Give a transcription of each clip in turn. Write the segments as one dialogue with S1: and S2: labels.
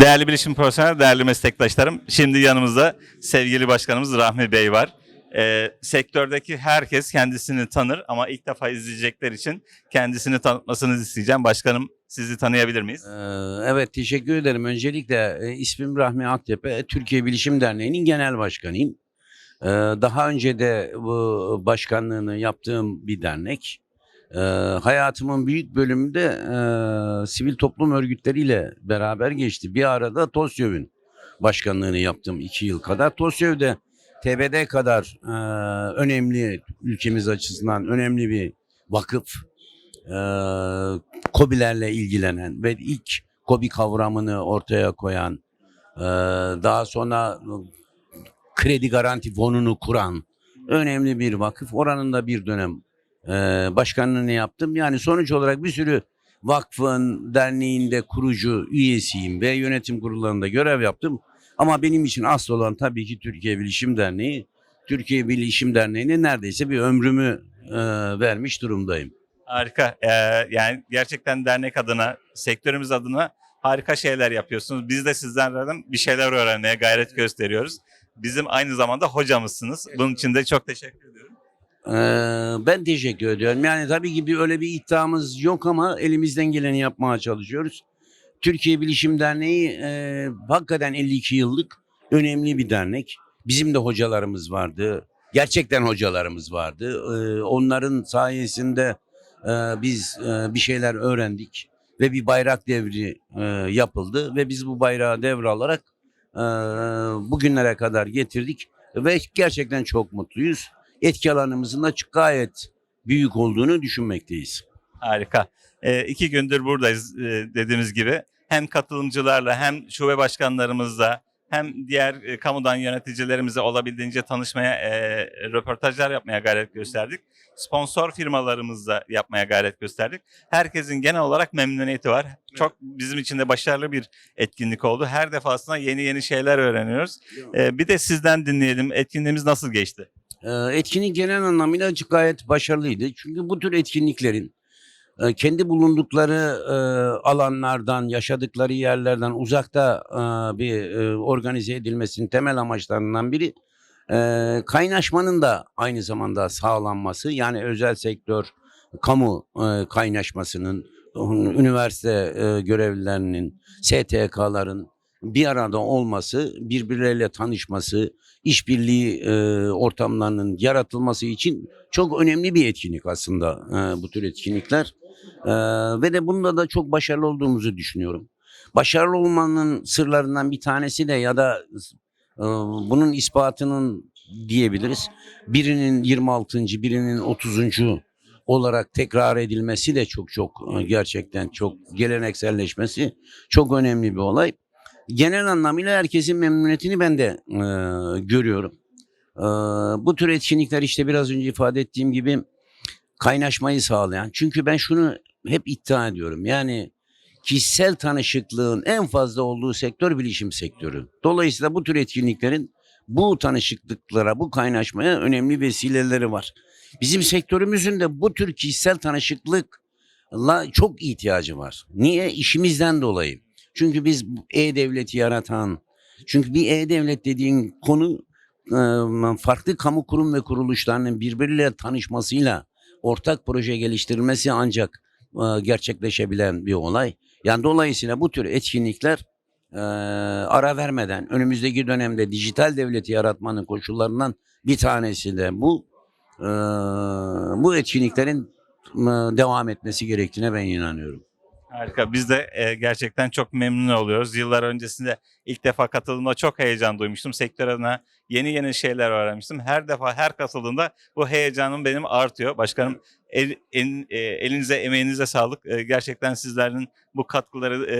S1: Değerli bilişim profesyonel, değerli meslektaşlarım. Şimdi yanımızda sevgili başkanımız Rahmi Bey var. Ee, sektördeki herkes kendisini tanır ama ilk defa izleyecekler için kendisini tanıtmasını isteyeceğim. Başkanım sizi tanıyabilir miyiz?
S2: Ee, Evet teşekkür ederim. Öncelikle e, ismim Rahmi Aktepe. Türkiye Bilişim Derneği'nin genel başkanıyım. Ee, Daha önce de bu başkanlığını yaptığım bir dernek. Ee, Hayatımın büyük bölümü de e, sivil toplum örgütleriyle beraber geçti. Bir arada TOSYÖV'ün başkanlığını yaptım iki yıl kadar. TOSYÖV de TBD kadar e, önemli ülkemiz açısından önemli bir vakıf. Ee, KOBİ'lerle ilgilenen ve ilk KOBİ kavramını ortaya koyan, e, daha sonra kredi garanti fonunu kuran önemli bir vakıf. Oranın da bir dönem e, başkanlığını yaptım. Yani sonuç olarak bir sürü vakfın, derneğinde kurucu üyesiyim ve yönetim kurullarında görev yaptım. Ama benim için asıl olan tabii ki Türkiye Bilişim Derneği. Türkiye Bilişim Derneği'ne neredeyse bir ömrümü e, vermiş durumdayım.
S1: Harika. Ee, yani gerçekten dernek adına, sektörümüz adına harika şeyler yapıyorsunuz. Biz de sizlerden bir şeyler öğrenmeye gayret gösteriyoruz. Bizim aynı zamanda hocamızsınız. Bunun için de çok teşekkür ediyorum.
S2: Ee, ben teşekkür ediyorum. Yani tabii ki bir öyle bir iddiamız yok ama elimizden geleni yapmaya çalışıyoruz. Türkiye Bilişim Derneği e, hakikaten 52 yıllık önemli bir dernek. Bizim de hocalarımız vardı. Gerçekten hocalarımız vardı. Ee, onların sayesinde e, biz e, bir şeyler öğrendik ve bir bayrak devri e, yapıldı ve biz bu bayrağı devralarak e, bugünlere kadar getirdik ve gerçekten çok mutluyuz etki alanımızın da gayet büyük olduğunu düşünmekteyiz.
S1: Harika. Ee, iki gündür buradayız e, dediğimiz gibi. Hem katılımcılarla hem şube başkanlarımızla hem diğer e, kamudan yöneticilerimizle olabildiğince tanışmaya, e, röportajlar yapmaya gayret gösterdik. Sponsor firmalarımızla yapmaya gayret gösterdik. Herkesin genel olarak memnuniyeti var. Çok bizim için de başarılı bir etkinlik oldu. Her defasında yeni yeni şeyler öğreniyoruz. E, bir de sizden dinleyelim. Etkinliğimiz nasıl geçti?
S2: Ee, Etkinlik genel anlamıyla gayet başarılıydı. Çünkü bu tür etkinliklerin e, kendi bulundukları e, alanlardan, yaşadıkları yerlerden uzakta e, bir organize edilmesinin temel amaçlarından biri kaynaşmanın da aynı zamanda sağlanması. Yani özel sektör, kamu kaynaşmasının, üniversite görevlilerinin, STK'ların bir arada olması, birbirleriyle tanışması, işbirliği e, ortamlarının yaratılması için çok önemli bir etkinlik aslında e, bu tür etkinlikler. E, ve de bunda da çok başarılı olduğumuzu düşünüyorum. Başarılı olmanın sırlarından bir tanesi de ya da e, bunun ispatının diyebiliriz. Birinin 26. birinin 30. olarak tekrar edilmesi de çok çok e, gerçekten çok gelenekselleşmesi çok önemli bir olay genel anlamıyla herkesin memnuniyetini ben de e, görüyorum. E, bu tür etkinlikler işte biraz önce ifade ettiğim gibi kaynaşmayı sağlayan. Çünkü ben şunu hep iddia ediyorum. Yani kişisel tanışıklığın en fazla olduğu sektör bilişim sektörü. Dolayısıyla bu tür etkinliklerin bu tanışıklıklara, bu kaynaşmaya önemli vesileleri var. Bizim sektörümüzün de bu tür kişisel tanışıklıkla çok ihtiyacı var. Niye? İşimizden dolayı. Çünkü biz e-devleti yaratan, çünkü bir e-devlet dediğin konu farklı kamu kurum ve kuruluşlarının birbiriyle tanışmasıyla ortak proje geliştirilmesi ancak gerçekleşebilen bir olay. Yani dolayısıyla bu tür etkinlikler ara vermeden önümüzdeki dönemde dijital devleti yaratmanın koşullarından bir tanesi de bu. Bu etkinliklerin devam etmesi gerektiğine ben inanıyorum.
S1: Harika. Biz de e, gerçekten çok memnun oluyoruz. Yıllar öncesinde ilk defa katıldığımda çok heyecan duymuştum. Sektör adına yeni yeni şeyler öğrenmiştim. Her defa her katıldığımda bu heyecanım benim artıyor. Başkanım el, en- e, elinize emeğinize sağlık. E, gerçekten sizlerin bu katkıları, e,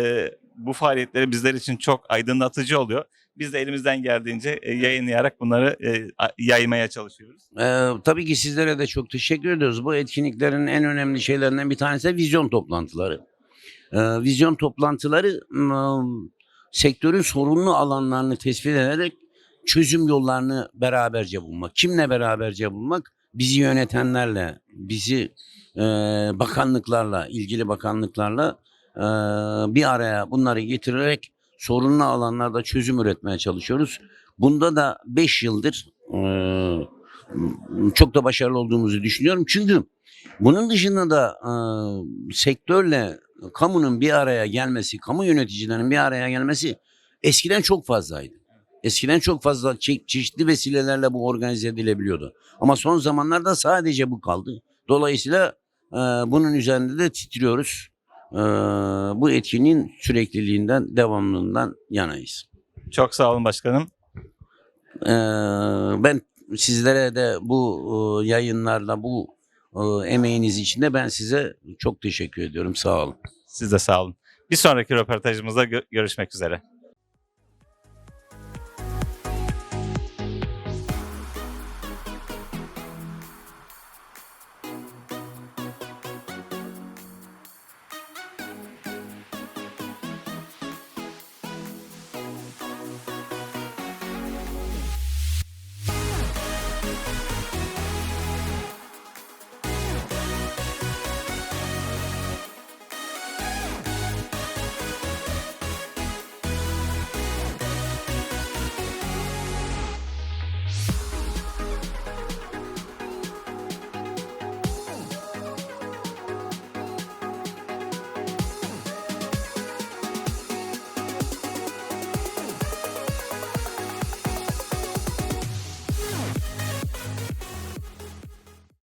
S1: bu faaliyetleri bizler için çok aydınlatıcı oluyor. Biz de elimizden geldiğince e, yayınlayarak bunları e, yaymaya çalışıyoruz.
S2: Ee, tabii ki sizlere de çok teşekkür ediyoruz. Bu etkinliklerin en önemli şeylerinden bir tanesi de vizyon toplantıları. Ee, vizyon toplantıları m, sektörün sorunlu alanlarını tespit ederek çözüm yollarını beraberce bulmak. Kimle beraberce bulmak? Bizi yönetenlerle, bizi e, bakanlıklarla, ilgili bakanlıklarla e, bir araya bunları getirerek sorunlu alanlarda çözüm üretmeye çalışıyoruz. Bunda da 5 yıldır e, çok da başarılı olduğumuzu düşünüyorum. Çünkü bunun dışında da e, sektörle kamunun bir araya gelmesi, kamu yöneticilerinin bir araya gelmesi eskiden çok fazlaydı. Eskiden çok fazla çe- çeşitli vesilelerle bu organize edilebiliyordu. Ama son zamanlarda sadece bu kaldı. Dolayısıyla e, bunun üzerinde de titriyoruz. E, bu etkinliğin sürekliliğinden, devamlılığından yanayız.
S1: Çok sağ olun başkanım.
S2: E, ben sizlere de bu e, yayınlarda, bu e, emeğiniz için de ben size çok teşekkür ediyorum. Sağ olun.
S1: Siz de sağ olun. Bir sonraki röportajımızda gö- görüşmek üzere.